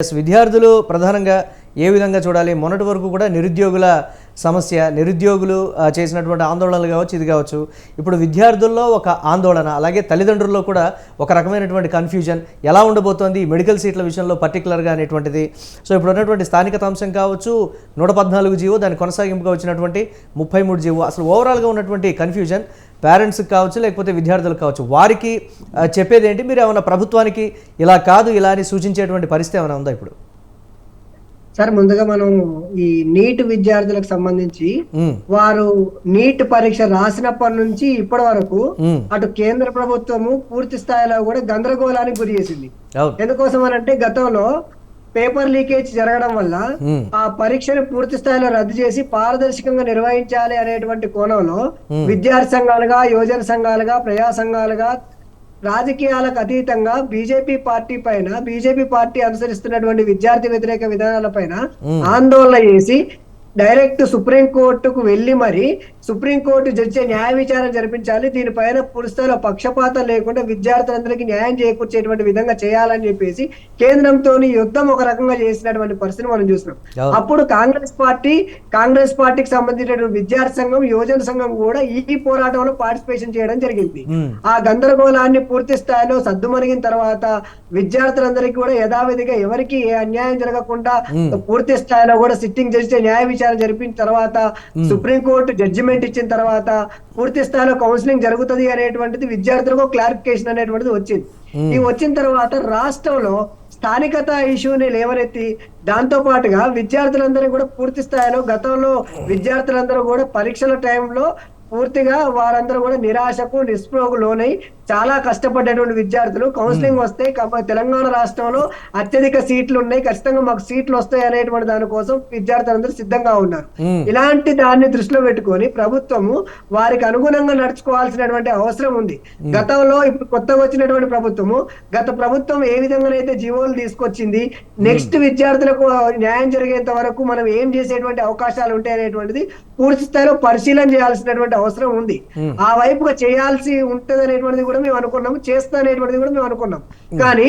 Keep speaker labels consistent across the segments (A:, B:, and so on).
A: Yes విద్యార్థులు ప్రధానంగా ఏ విధంగా చూడాలి? మొన్నటి వరకు కూడా నిరుద్యోగుల సమస్య నిరుద్యోగులు చేసినటువంటి ఆందోళనలు కావచ్చు ఇది కావచ్చు. ఇప్పుడు విద్యార్థుల్లో ఒక ఆందోళన అలాగే తల్లిదండ్రుల్లో కూడా ఒక రకమైనటువంటి కన్ఫ్యూజన్ ఎలా ఉండబోతోంది? మెడికల్ సీట్ల విషయంలో పర్టికులర్గా అనేటువంటిది. సో ఇప్పుడు ఉన్నటువంటి స్థానికత అంశం కావచ్చు నూట పద్నాలుగు జీవో దాని కొనసాగింపుగా వచ్చినటువంటి ముప్పై మూడు జీవో. అసలు ఓవరాల్గా ఉన్నటువంటి కన్ఫ్యూజన్ పేరెంట్స్కి కావచ్చు లేకపోతే విద్యార్థులకు కావచ్చు. వారికి చెప్పేది ఏంటి మీరు ఏమైనా ప్రభుత్వానికి ఇలా కాదు ఇలా అని సూచించేటువంటి పరిస్థితి ఏమైనా ఉందా ఇప్పుడు?
B: సార్ ముందుగా మనం ఈ నీట్ విద్యార్థులకు సంబంధించి వారు నీట్ పరీక్ష రాసినప్పటి నుంచి ఇప్పటి వరకు అటు కేంద్ర ప్రభుత్వము పూర్తి స్థాయిలో కూడా గందరగోళానికి గురి చేసింది. ఎందుకోసం అంటే గతంలో పేపర్ లీకేజ్ జరగడం వల్ల ఆ పరీక్షను పూర్తి స్థాయిలో రద్దు చేసి పారదర్శకంగా నిర్వహించాలి అనేటువంటి కోణంలో. విద్యార్థి సంఘాలుగా యువజన సంఘాలుగా ప్రజా సంఘాలుగా రాజకీయాలకు అతీతంగా బీజేపీ పార్టీ పైన బీజేపీ పార్టీ అనుసరిస్తున్నటువంటి విద్యార్థి వ్యతిరేక విధానాల పైన. ఆందోళన చేసి డైరెక్ట్ సుప్రీం కోర్టుకు వెళ్ళి మరి సుప్రీం కోర్టు జడ్జి న్యాయ విచారణ జరిపించాలి దీనిపైన పురుస్థాయిలో పక్షపాతం లేకుండా విద్యార్థులందరికీ న్యాయం చేకూర్చేటువంటి విధంగా చేయాలని చెప్పేసి కేంద్రంతో యుద్ధం ఒక రకంగా చేసినటువంటి పరిస్థితిని మనం చూస్తున్నాం
A: అవును.
B: అప్పుడు కాంగ్రెస్ పార్టీ కాంగ్రెస్ పార్టీకి సంబంధించినటువంటి విద్యార్థి సంఘం యువజన సంఘం కూడా ఈ పోరాటంలో పార్టిసిపేషన్ చేయడం జరిగింది ఆ గందరగోళాన్ని పూర్తి స్థాయిలో సద్దుమణిగిన తర్వాత విద్యార్థులందరికీ కూడా యథావిధిగా ఎవరికి ఏ అన్యాయం జరగకుండా. పూర్తి స్థాయిలో కూడా సిట్టింగ్ జడ్జి న్యాయ విచారణ జరిపిన తర్వాత సుప్రీం కోర్టు జడ్జిమెంట్ ఇచ్చిన తర్వాత పూర్తి స్థాయిలో కౌన్సిలింగ్ జరుగుతుంది అనేటువంటిది విద్యార్థులకు క్లారిఫికేషన్ అనేటువంటిది వచ్చింది. ఈ వచ్చిన తర్వాత రాష్ట్రంలో స్థానికత ఇష్యూని లేవనెత్తి దాంతో పాటుగా విద్యార్థులందరూ కూడా పూర్తి స్థాయిలో గతంలో విద్యార్థులందరూ కూడా పరీక్షల టైంలో పూర్తిగా వారందరూ కూడా నిరాశకు నిస్పృహకు లోనై చాలా కష్టపడ్డటువంటి విద్యార్థులు. కౌన్సిలింగ్ వస్తే తెలంగాణ రాష్ట్రంలో అత్యధిక సీట్లు ఉన్నాయి ఖచ్చితంగా మాకు సీట్లు వస్తాయి అనేటువంటి దానికోసం విద్యార్థులందరూ సిద్ధంగా ఉన్నారు. ఇలాంటి దాన్ని దృష్టిలో పెట్టుకొని ప్రభుత్వము వారికి అనుగుణంగా నడుచుకోవాల్సినటువంటి అవసరం ఉంది. గతంలో ఇప్పుడు కొత్తగా వచ్చినటువంటి ప్రభుత్వము గత ప్రభుత్వం ఏ విధంగానైతే జీవోలు తీసుకొచ్చింది నెక్స్ట్ విద్యార్థులకు న్యాయం జరిగేంత వరకు మనం ఏం చేసేటువంటి అవకాశాలు ఉంటాయి అనేటువంటిది పూర్తి స్థాయిలో పరిశీలన చేయాల్సినటువంటి అవసరం ఉంది. ఆ వైపుగా చేయాల్సి ఉంటది అనేటువంటిది కూడా మేము అనుకున్నాము చేస్తా అనేటువంటిది కూడా మేము అనుకున్నాం. కానీ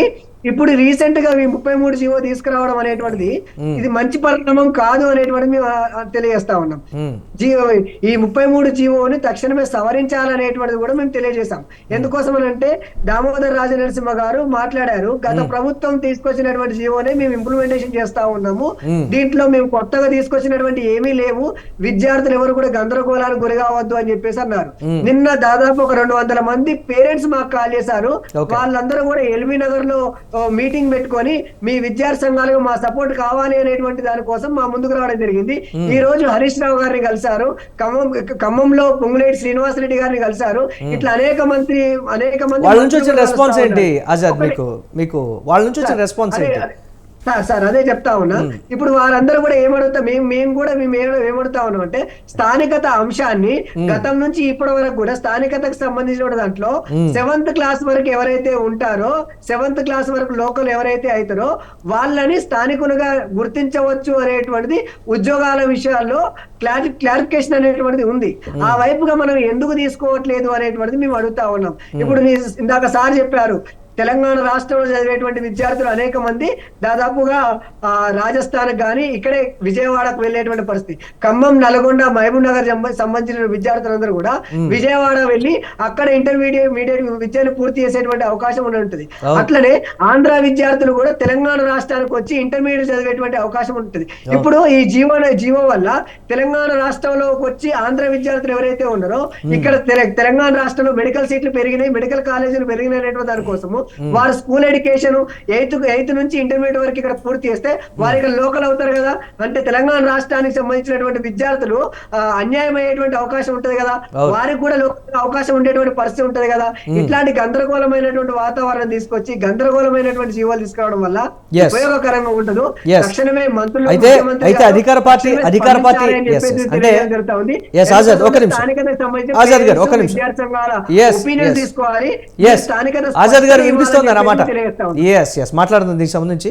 B: ఇప్పుడు రీసెంట్గా ఈ ముప్పై మూడు జీవో తీసుకురావడం అనేటువంటిది. ఇది మంచి పరిణామం కాదు అనేటువంటిది మేము తెలియజేస్తా ఉన్నాం. జీవో ఈ ముప్పై మూడు జీవోని తక్షణమే సవరించాలనేటువంటిది కూడా మేము తెలియజేశాం. ఎందుకోసం అంటే దామోదర్ రాజనరసింహ గారు మాట్లాడారు గత ప్రభుత్వం తీసుకొచ్చినటువంటి జీవోనే మేము ఇంప్లిమెంటేషన్ చేస్తా ఉన్నాము. దీంట్లో మేము కొత్తగా తీసుకొచ్చినటువంటి ఏమీ లేవు. విద్యార్థులు ఎవరు కూడా గందరగోళానికి గురి కావద్దు అని చెప్పేసి అన్నారు. నిన్న దాదాపు ఒక రెండు వందల మంది పేరెంట్స్ మాకు కాల్ చేశారు. వాళ్ళందరూ కూడా ఎల్బీ నగర్లో మీటింగ్ పెట్టుకొని మీ విద్యార్థి సంఘాలకు మా సపోర్ట్ కావాలి అనేటువంటి దానికోసం మా ముందుకు రావడం జరిగింది. ఈ రోజు హరీష్ రావు గారిని కలిశారు. ఖమ్మం ఖమ్మంలో పొంగులేటి శ్రీనివాస్ రెడ్డి గారిని కలిశారు. ఇట్లా అనేక మంత్రి అనేక మంది
A: వాళ్ళ నుంచి వచ్చిన రెస్పాన్స్ ఏంటి. ఆజాద్
B: ఒకటి-
A: మీకు? మీకు వాళ్ళ నుంచి వచ్చిన రెస్పాన్స్ ఏంటి?
B: సార్ అదే చెప్తా ఉన్నా. ఇప్పుడు వారందరూ కూడా ఏమడుగుతా మేము మేము కూడా మేము ఏమ- ఏమడుగుతా ఉన్నాం అంటే స్థానికత అంశాన్ని గతం నుంచి ఇప్పటి వరకు కూడా స్థానికతకు సంబంధించిన దాంట్లో సెవెంత్ క్లాస్ వరకు ఎవరైతే ఉంటారో సెవెంత్ క్లాస్ వరకు లోకల్ ఎవరైతే అవుతారో వాళ్ళని స్థానికులుగా గుర్తించవచ్చు అనేటువంటిది ఉద్యోగాల విషయాల్లో క్లారి క్లారిఫికేషన్ అనేటువంటిది ఉంది. ఆ వైపుగా మనం ఎందుకు తీసుకోవట్లేదు అనేటువంటిది మేము అడుగుతా ఉన్నాం. ఇప్పుడు ఇందాక సార్ చెప్పారు తెలంగాణ రాష్ట్రంలో చదివేటువంటి విద్యార్థులు అనేక మంది దాదాపుగా ఆ, రాజస్థాన్ గాని ఇక్కడే విజయవాడకు వెళ్ళేటువంటి పరిస్థితి. ఖమ్మం నల్గొండ మహబూబ్ నగర్ సంబ- సంబంధించిన విద్యార్థులందరూ కూడా విజయవాడ వెళ్ళి అక్కడ ఇంటర్మీడియట్ మీడియట్ విద్యను పూర్తి చేసేటువంటి అవకాశం ఉండి ఉంటుంది. అట్లనే ఆంధ్ర విద్యార్థులు కూడా తెలంగాణ రాష్ట్రానికి వచ్చి ఇంటర్మీడియట్ చదివేటువంటి అవకాశం ఉంటుంది. ఇప్పుడు ఈ జీవో జీవో వల్ల తెలంగాణ రాష్ట్రంలోకి వచ్చి ఆంధ్ర విద్యార్థులు ఎవరైతే ఉన్నారో ఇక్కడ తెల- తెలంగాణ రాష్ట్రంలో మెడికల్ సీట్లు పెరిగినాయి మెడికల్ కాలేజీలు పెరిగినాయి అనేటువంటి దానికోసము వారు స్కూల్ ఎడ్యుకేషన్ ఎయిత్ ఎయిత్ నుంచి ఇంటర్మీడియట్ వరకు ఇక్కడ పూర్తి చేస్తే వారు ఇక్కడ లోకల్ అవుతారు కదా అంటే తెలంగాణ రాష్ట్రానికి సంబంధించినటువంటి విద్యార్థులు అన్యాయం అయ్యేటువంటి అవకాశం ఉంటది కదా. వారికి కూడా లోకల్ అవకాశం ఉండేటువంటి పరిస్థితి ఉంటది కదా ఇట్లాంటి గందరగోళమైనటువంటి వాతావరణం తీసుకొచ్చి గందరగోళమైనటువంటి జీవాలు తీసుకురావడం వల్ల. ఉపయోగకరంగా ఉండదు. తక్షణమే మంత్రులు
A: అయితే- అధికార పార్టీ- అధికార పార్టీ-. అంటే- ఒక నిమిషం. ఆజాద్ గారు, ఒక నిమిషం.
B: తీసుకోవాలి
A: ఆజాద్ గారు
B: ఇవ్వాలని
A: అన్నమాట. ఎస్ ఎస్ మాట్లాడుతుంది దీనికి సంబంధించి